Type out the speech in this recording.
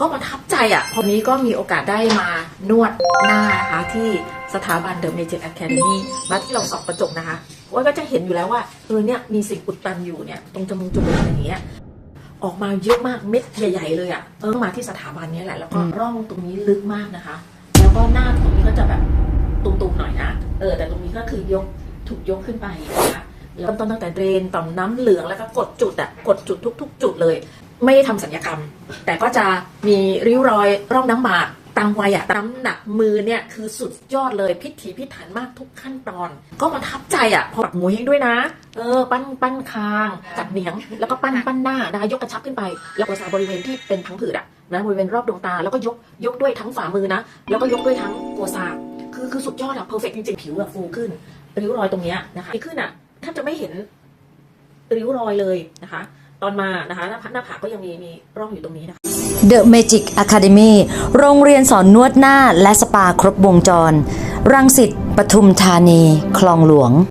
ก็ประทับใจอะพอนี้ก็มีโอกาสได้มานวดหน้านะคะที่สถาบันเดอะเมจิกอะคาเดมี่มาที่เราสองกระจกนะคะว่าก็จะเห็นอยู่แล้วว่าเออเนี่ยมีสิ่งอุดตันอยู่เนี่ยตรงจมูกจมูกอะไรอย่างเงี้ยออกมาเยอะมากเม็ดใหญ่ ๆ เลยอะเออมาที่สถาบันนี้แหละแล้วก็ร่องตรงนี้ลึกมากนะคะ แล้วก็หน้าตรงนี้ก็จะแบบตุ่มๆหน่อยนะเออแต่ตรงนี้ก็คือยกถูกยกขึ้นไปนะคะเริ่มต้นตั้งแต่เดรนต่อมน้ำเหลืองแล้วก็กดจุดอะกดจุดทุก ๆ จุดเลย ไม่ได้ทำสัญญกรรม แต่ก็จะมีริ้วรอยร่องน้ำหมากตามวัยอะน้ำหนักมือเนี่ยคือสุดยอดเลยพิถีพิถันมากทุกขั้นตอน ก็ประทับใจอะพอปักหมูเฮงด้วยนะ เออ ปั้นปั้นคางจัดเหนียง แล้วก็ปั้นปั้นหน้านะคะยกกระชับขึ้นไป แล้วก็สาบริเวณที่เป็นทั้งผืดอะนะบริเวณรอบดวงตาแล้วก็ยกยกด้วยทั้งฝ่ามือนะ แล้วก็ยกด้วยทั้งโกซาคือคือสุดยอดอะเพอร์เฟกจริงๆผิวอะฟูขึ้นริ้วรอยตรงเนี้ยนะคะดีขึ้นอะแทบจะไม่เห็นริ้วรอยเลยนะคะ ตอนมานะคะหน้าผาหน้าผากก็ยังมีมีร่องอยู่ตรงนี้นะคะ The Magic Academy โรงเรียนสอนนวดหน้าและสปาครบวงจร รังสิตปทุมธานี คลองหลวง